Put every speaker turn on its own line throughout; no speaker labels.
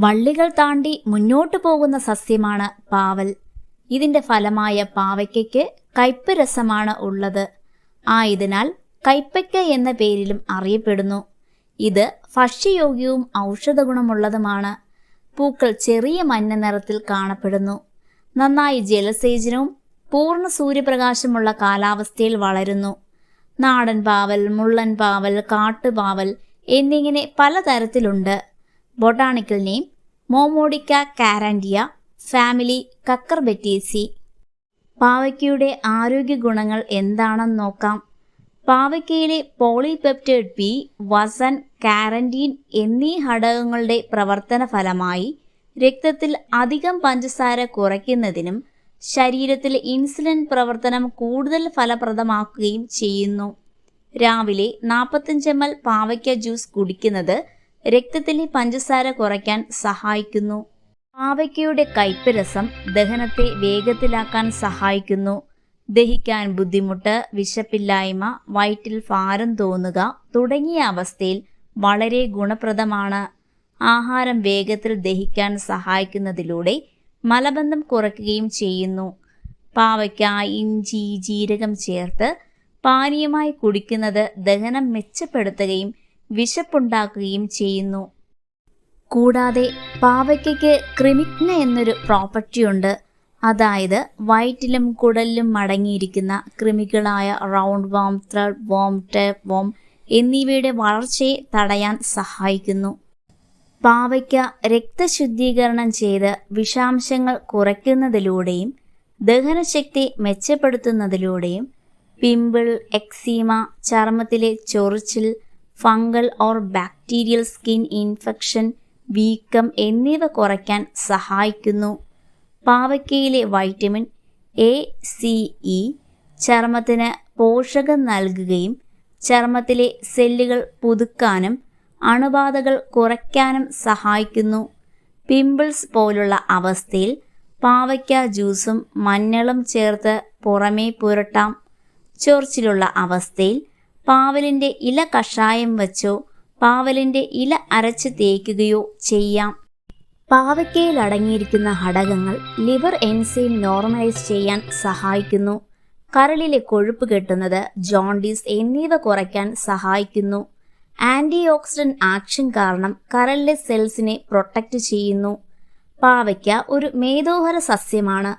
വള്ളികൾ താണ്ടി മുന്നോട്ടു പോകുന്ന സസ്യമാണ് പാവൽ. ഇതിന്റെ ഫലമായ പാവയ്ക്കയ്ക്ക് കയ്പ് രസമാണ് ഉള്ളത്. ആയതിനാൽ കയ്പയ്ക്ക എന്ന പേരിലും അറിയപ്പെടുന്നു. ഇത് ഭക്ഷ്യയോഗ്യവും ഔഷധഗുണമുള്ളതുമാണ്. പൂക്കൾ ചെറിയ മഞ്ഞ നിറത്തിൽ കാണപ്പെടുന്നു. നന്നായി ജലസേചനവും പൂർണ സൂര്യപ്രകാശമുള്ള കാലാവസ്ഥയിൽ വളരുന്നു. നാടൻ പാവൽ മുള്ളൻ പാവൽ കാട്ടുപാവൽ എന്നിങ്ങനെ പലതരത്തിലുണ്ട്. Botanical name Momordica charantia family Cucurbitaceae. പാവയ്ക്കയുടെ ആരോഗ്യ ഗുണങ്ങൾ എന്താണെന്ന് നോക്കാം. പാവയ്ക്കയിലെ പോളിപെപ്റ്റൈഡ് പി വസൻ കാരന്റീൻ എന്നീ ഘടകങ്ങളുടെ പ്രവർത്തന ഫലമായി രക്തത്തിൽ അധികം പഞ്ചസാര കുറയ്ക്കുന്നതിനും ശരീരത്തിൽ ഇൻസുലിൻ പ്രവർത്തനം കൂടുതൽ ഫലപ്രദമാക്കുകയും ചെയ്യുന്നു. രാവിലെ നാൽപ്പത്തഞ്ച് എം എൽ പാവയ്ക്ക ജ്യൂസ് കുടിക്കുന്നത് രക്തത്തിലെ പഞ്ചസാര കുറയ്ക്കാൻ സഹായിക്കുന്നു. പാവയ്ക്കയുടെ കയ്പ് ദഹനത്തെ വേഗത്തിലാക്കാൻ സഹായിക്കുന്നു. ദഹിക്കാൻ ബുദ്ധിമുട്ട് വിശപ്പില്ലായ്മ വയറ്റിൽ ഭാരം തോന്നുക തുടങ്ങിയ അവസ്ഥയിൽ വളരെ ഗുണപ്രദമാണ്. ആഹാരം വേഗത്തിൽ ദഹിക്കാൻ സഹായിക്കുന്നതിലൂടെ മലബന്ധം കുറയ്ക്കുകയും ചെയ്യുന്നു. പാവയ്ക്ക ഇഞ്ചി ജീരകം ചേർത്ത് പാനീയമായി കുടിക്കുന്നത് ദഹനം മെച്ചപ്പെടുത്തുകയും വിശപ്പുണ്ടാക്കുകയും ചെയ്യുന്നു. കൂടാതെ പാവയ്ക്കയ്ക്ക് ക്രിമിഗ്ന എന്നൊരു പ്രോപ്പർട്ടി ഉണ്ട്. അതായത് വയറ്റിലും കുടലിലും മടങ്ങിയിരിക്കുന്ന കൃമികളായ roundworm threadworm tapeworm എന്നിവയുടെ വളർച്ചയെ തടയാൻ സഹായിക്കുന്നു. പാവയ്ക്ക രക്തശുദ്ധീകരണം ചെയ്ത് വിഷാംശങ്ങൾ കുറയ്ക്കുന്നതിലൂടെയും ദഹനശക്തി മെച്ചപ്പെടുത്തുന്നതിലൂടെയും പിമ്പിൾ എക്സീമ ചർമ്മത്തിലെ ചൊറിച്ചിൽ fungal or bacterial skin infection വീക്കം എന്നിവ കുറയ്ക്കാൻ സഹായിക്കുന്നു. പാവയ്ക്കയിലെ വൈറ്റമിൻ എ സി ഇ ചർമ്മത്തിന് പോഷകം നൽകുകയും ചർമ്മത്തിലെ സെല്ലുകൾ പുതുക്കാനും അണുബാധകൾ കുറയ്ക്കാനും സഹായിക്കുന്നു. പിമ്പിൾസ് പോലുള്ള അവസ്ഥയിൽ പാവയ്ക്ക ജ്യൂസും മഞ്ഞളും ചേർത്ത് പുറമേ പുരട്ടാം. ചൊറിച്ചിലുള്ള അവസ്ഥയിൽ പാവലിന്റെ ഇല കഷായം വച്ചോ പാവലിന്റെ ഇല അരച്ച് തേക്കുകയോ ചെയ്യാം. പാവയ്ക്കയിൽ അടങ്ങിയിരിക്കുന്ന ഘടകങ്ങൾ ലിവർ എൻസൈം നോർമലൈസ് ചെയ്യാൻ സഹായിക്കുന്നു. കരളിലെ കൊഴുപ്പ് കെട്ടുന്നത് ജോണ്ടീസ് എന്നിവ കുറയ്ക്കാൻ സഹായിക്കുന്നു. ആന്റി ഓക്സിഡന്റ് ആക്ഷൻ കാരണം കരളിലെ സെൽസിനെ പ്രൊട്ടക്റ്റ് ചെയ്യുന്നു. പാവയ്ക്ക ഒരു മേധോഹര സസ്യമാണ്.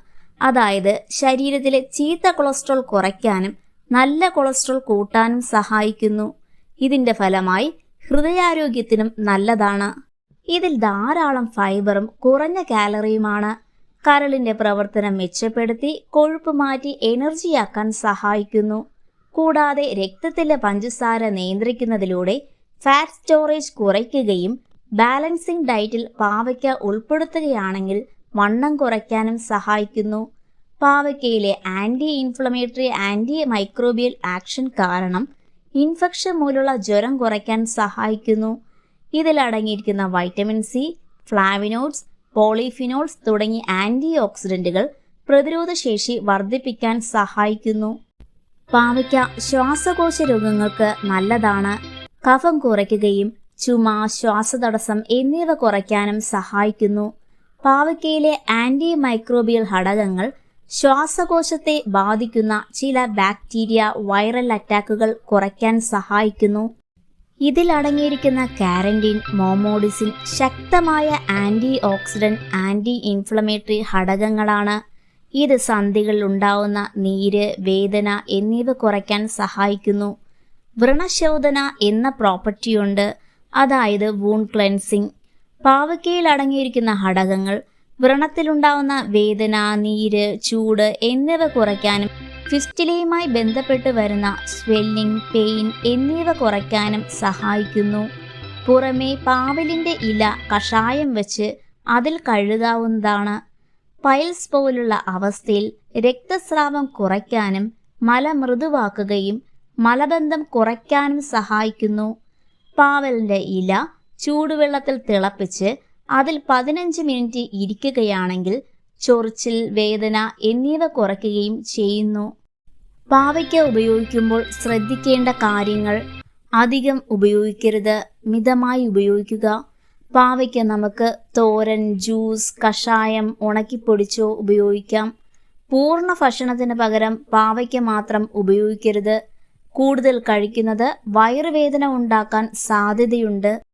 അതായത് ശരീരത്തിലെ ചീത്ത കൊളസ്ട്രോൾ കുറയ്ക്കാനും നല്ല കൊളസ്ട്രോൾ കൂട്ടാനും സഹായിക്കുന്നു. ഇതിന്റെ ഫലമായി ഹൃദയാരോഗ്യത്തിനും നല്ലതാണ്. ഇതിൽ ധാരാളം ഫൈബറും കുറഞ്ഞ കാലറിയുമാണ്. കരളിന്റെ പ്രവർത്തനം മെച്ചപ്പെടുത്തി കൊഴുപ്പ് മാറ്റി എനർജിയാക്കാൻ സഹായിക്കുന്നു. കൂടാതെ രക്തത്തിലെ പഞ്ചസാര നിയന്ത്രിക്കുന്നതിലൂടെ ഫാറ്റ് സ്റ്റോറേജ് കുറയ്ക്കുകയും ബാലൻസിംഗ് ഡയറ്റിൽ പാവയ്ക്ക ഉൾപ്പെടുത്തുകയാണെങ്കിൽ വണ്ണം കുറയ്ക്കാനും സഹായിക്കുന്നു. പാവയ്ക്കയിലെ anti inflammatory anti microbial action കാരണം ഇൻഫെക്ഷൻ മൂലമുള്ള ജ്വരം കുറയ്ക്കാൻ സഹായിക്കുന്നു. ഇതിൽ അടങ്ങിയിരിക്കുന്ന വൈറ്റമിൻ സി ഫ്ലാവിനോഡ്സ് പോളിഫിനോൾസ് തുടങ്ങിയ ആന്റി ഓക്സിഡന്റുകൾ പ്രതിരോധശേഷി വർദ്ധിപ്പിക്കാൻ സഹായിക്കുന്നു. പാവയ്ക്ക ശ്വാസകോശ രോഗങ്ങൾക്ക് നല്ലതാണ്. കഫം കുറയ്ക്കുകയും ചുമ ശ്വാസതടസ്സം എന്നിവ കുറയ്ക്കാനും സഹായിക്കുന്നു. പാവയ്ക്കയിലെ ആന്റി മൈക്രോബിയൽ ഘടകങ്ങൾ ശ്വാസകോശത്തെ ബാധിക്കുന്ന ചില ബാക്ടീരിയ വൈറൽ അറ്റാക്കുകൾ കുറയ്ക്കാൻ സഹായിക്കുന്നു. ഇതിലടങ്ങിയിരിക്കുന്ന കാരന്റീൻ മോമോഡിസിൻ ശക്തമായ ആന്റി ഓക്സിഡന്റ് ആന്റി ഇൻഫ്ലമേറ്ററി ഘടകങ്ങളാണ്. ഇത് സന്ധികളിൽ ഉണ്ടാവുന്ന നീര് വേദന എന്നിവ കുറയ്ക്കാൻ സഹായിക്കുന്നു. വ്രണശോധന എന്ന പ്രോപ്പർട്ടിയുണ്ട് അതായത് വൂൺ ക്ലെൻസിങ്. പാവയ്ക്കയിൽ അടങ്ങിയിരിക്കുന്ന ഘടകങ്ങൾ വ്രണത്തിലുണ്ടാവുന്ന വേദന നീര് ചൂട് എന്നിവ കുറയ്ക്കാനും ഫിസ്റ്റിലയുമായി ബന്ധപ്പെട്ട് വരുന്ന സ്വെല്ലിംഗ് പെയിൻ എന്നിവ കുറയ്ക്കാനും സഹായിക്കുന്നു. പുറമേ പാവലിന്റെ ഇല കഷായം വെച്ച് അതിൽ കഴുകാവുന്നതാണ്. പൈൽസ് പോലുള്ള അവസ്ഥയിൽ രക്തസ്രാവം കുറയ്ക്കാനും മല മൃദുവാക്കുകയും മലബന്ധം കുറയ്ക്കാനും സഹായിക്കുന്നു. പാവലിന്റെ ഇല ചൂടുവെള്ളത്തിൽ തിളപ്പിച്ച് അതിൽ പതിനഞ്ച് മിനിറ്റ് ഇരിക്കുകയാണെങ്കിൽ ചൊറിച്ചിൽ വേദന എന്നിവ കുറയ്ക്കുകയും ചെയ്യുന്നു. പാവയ്ക്ക ഉപയോഗിക്കുമ്പോൾ ശ്രദ്ധിക്കേണ്ട കാര്യങ്ങൾ അധികം ഉപയോഗിക്കരുത്. മിതമായി ഉപയോഗിക്കുക. പാവയ്ക്ക നമുക്ക് തോരൻ ജ്യൂസ് കഷായം ഉണക്കിപ്പൊടിച്ചോ ഉപയോഗിക്കാം. പൂർണ ഭക്ഷണത്തിന് പകരം പാവയ്ക്ക മാത്രം ഉപയോഗിക്കരുത്. കൂടുതൽ കഴിക്കുന്നത് വയറുവേദന ഉണ്ടാക്കാൻ സാധ്യതയുണ്ട്.